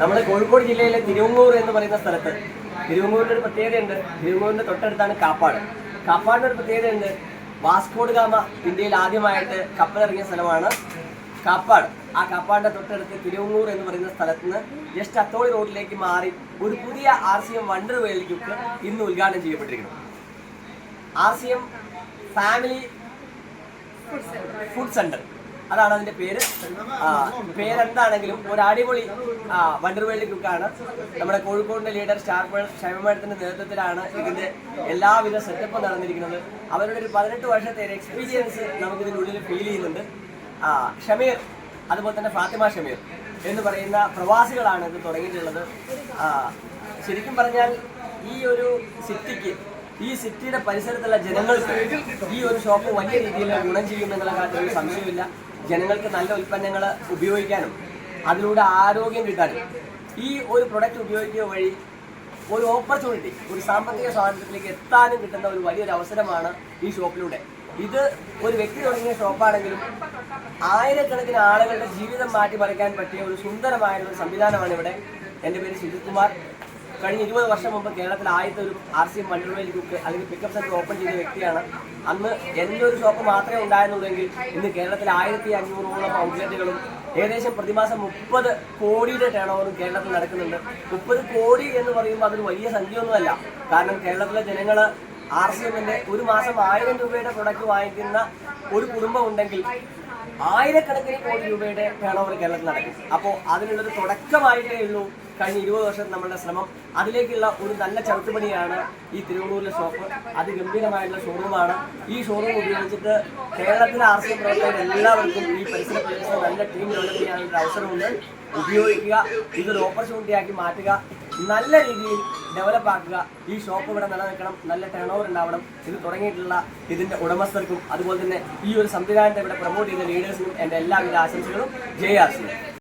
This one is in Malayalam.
നമ്മൾ കോഴിക്കോട് ജില്ലയിലെ തിരുവങ്ങൂർ എന്ന് പറയുന്ന സ്ഥലത്ത് തിരുവങ്ങൂരിന്റെ ഒരു പ്രത്യേകതയുണ്ട്. തിരുവങ്ങൂരിന്റെ തൊട്ടടുത്താണ് കാപ്പാട്. കാപ്പാടിന്റെ ഒരു പ്രത്യേകതയുണ്ട്. വാസ്കോഡ് ഗാമ ഇന്ത്യയിൽ ആദ്യമായിട്ട് കപ്പലിറങ്ങിയ സ്ഥലമാണ് കാപ്പാട്. ആ കാപ്പാടിന്റെ തൊട്ടടുത്ത് തിരുവങ്ങൂർ എന്ന് പറയുന്ന സ്ഥലത്ത് നിന്ന് ജസ്റ്റ് അത്തോളി റോഡിലേക്ക് മാറി ഒരു പുതിയ ആർ സി എം വണ്ടർ വേൾഡിലേക്ക് ഇന്ന് ഉദ്ഘാടനം ചെയ്യപ്പെട്ടിരിക്കുന്നു. R C M family food centre. അതാണ് അതിന്റെ പേര്. പേരെന്താണെങ്കിലും ഒരു അടിപൊളി ആ, വണ്ടർ വേൾഡ് കുക്കാണ് നമ്മുടെ കോഴിക്കോടിന്റെ ലീഡർ സ്റ്റാർ ക്ഷേമമാഡത്തിന്റെ നേതൃത്വത്തിലാണ് ഇതിന്റെ എല്ലാവിധ സെറ്റപ്പും നടന്നിരിക്കുന്നത്. അവരുടെ ഒരു പതിനെട്ട് വർഷത്തെ ഒരു എക്സ്പീരിയൻസ് നമുക്ക് ഇതിന്റെ ഉള്ളിൽ ഫീൽ ചെയ്യുന്നുണ്ട്. ആ ഷമീർ അതുപോലെ തന്നെ ഫാത്തിമ ഷമീർ എന്ന് പറയുന്ന പ്രവാസികളാണ് ഇത് തുടങ്ങിയിട്ടുള്ളത്. ആ, ശരിക്കും പറഞ്ഞാൽ ഈ ഒരു സിറ്റിക്ക് ഈ സിറ്റിയുടെ പരിസരത്തുള്ള ജനങ്ങൾക്ക് ഈ ഒരു ഷോപ്പ് വലിയ രീതിയിൽ ഗുണം ചെയ്യുമെന്നുള്ള കാര്യത്തിൽ സംശയമില്ല ജനങ്ങൾക്ക് നല്ല ഉൽപ്പന്നങ്ങൾ ഉപയോഗിക്കാനും അതിലൂടെ ആരോഗ്യം കിട്ടാനും ഈ ഒരു പ്രൊഡക്റ്റ് ഉപയോഗിക്കുക വഴി ഒരു ഓപ്പർച്യൂണിറ്റി ഒരു സാമ്പത്തിക സ്വാതന്ത്ര്യത്തിലേക്ക് എത്താനും കിട്ടുന്ന ഒരു വലിയൊരു അവസരമാണ് ഈ ഷോപ്പിലൂടെ. ഇത് ഒരു വ്യക്തി തുടങ്ങിയ ഷോപ്പാണെങ്കിലും ആയിരക്കണക്കിന് ആളുകളുടെ ജീവിതം മാറ്റിമറിക്കാൻ പറ്റിയ ഒരു സുന്ദരമായ ഒരു സംവിധാനമാണ് ഇവിടെ എന്റെ പേര് സുജിത് കുമാർ. കഴിഞ്ഞ ഇരുപത് വർഷം മുമ്പ് കേരളത്തിൽ ആദ്യത്തെ ഒരു ആർ സി എം വണ്ടർവേലി ഗ്രൂപ്പ് അല്ലെങ്കിൽ പിക്കപ്പ് സെന്റർ ഓപ്പൺ ചെയ്ത വ്യക്തിയാണ്. അന്ന് ഒരു ഷോപ്പ് മാത്രമേ ഉണ്ടായിരുന്നുള്ളെങ്കിൽ ഇന്ന് കേരളത്തിൽ ആയിരത്തി അഞ്ഞൂറോളം ഔട്ട്ലെറ്റുകളും ഏകദേശം പ്രതിമാസം മുപ്പത് കോടിയുടെ ടേൺ കേരളത്തിൽ നടക്കുന്നുണ്ട്. മുപ്പത് കോടി എന്ന് പറയുമ്പോൾ അതൊരു വലിയ സംഖ്യയൊന്നുമല്ല. കാരണം കേരളത്തിലെ ജനങ്ങൾ ആർ സി എമ്മിന്റെ ഒരു മാസം ആയിരം രൂപയുടെ പ്രൊഡക്റ്റ് വാങ്ങിക്കുന്ന ഒരു കുടുംബം ഉണ്ടെങ്കിൽ ആയിരക്കണക്കിന് കോടി രൂപയുടെ ടേണോവർ കേരളത്തിൽ നടക്കും. അപ്പോൾ അതിനുള്ളൊരു തുടക്കമായിട്ടേ ഉള്ളൂ. കഴിഞ്ഞ ഇരുപത് വർഷം നമ്മളുടെ ശ്രമം. അതിലേക്കുള്ള ഒരു നല്ല ചവിട്ടുപണിയാണ് ഈ തിരുവണ്ണൂരിലെ ഷോപ്പ്. അതിഗംഭീരമായിട്ടുള്ള ഷോറൂമാണ്. ഈ ഷോറൂം ഉപയോഗിച്ചിട്ട് കേരളത്തിലെ ആർ സി പ്രവർത്തകർ എല്ലാവർക്കും ഈ പരിസര പ്രദേശത്ത് നല്ല ടീം ഡെവലപ്പ് ചെയ്യാനുള്ള അവസരമുണ്ട്. ഉപയോഗിക്കുക ഇതൊരു ഓപ്പർച്യൂണിറ്റി ആക്കി മാറ്റുക നല്ല രീതിയിൽ ഡെവലപ്പ് ആക്കുക. ഈ ഷോപ്പ് ഇവിടെ നിലനിൽക്കണം നല്ല ടേൺ ഓവർ ഉണ്ടാവണം. ഇത് തുടങ്ങിയിട്ടുള്ള ഇതിന്റെ ഉടമസ്ഥർക്കും അതുപോലെ തന്നെ ഈ ഒരു സംവിധാനത്തെ ഇവിടെ പ്രൊമോട്ട് ചെയ്ത ലീഡേഴ്സിനും എന്റെ എല്ലാവിധ ആശംസകളും. Jaya R C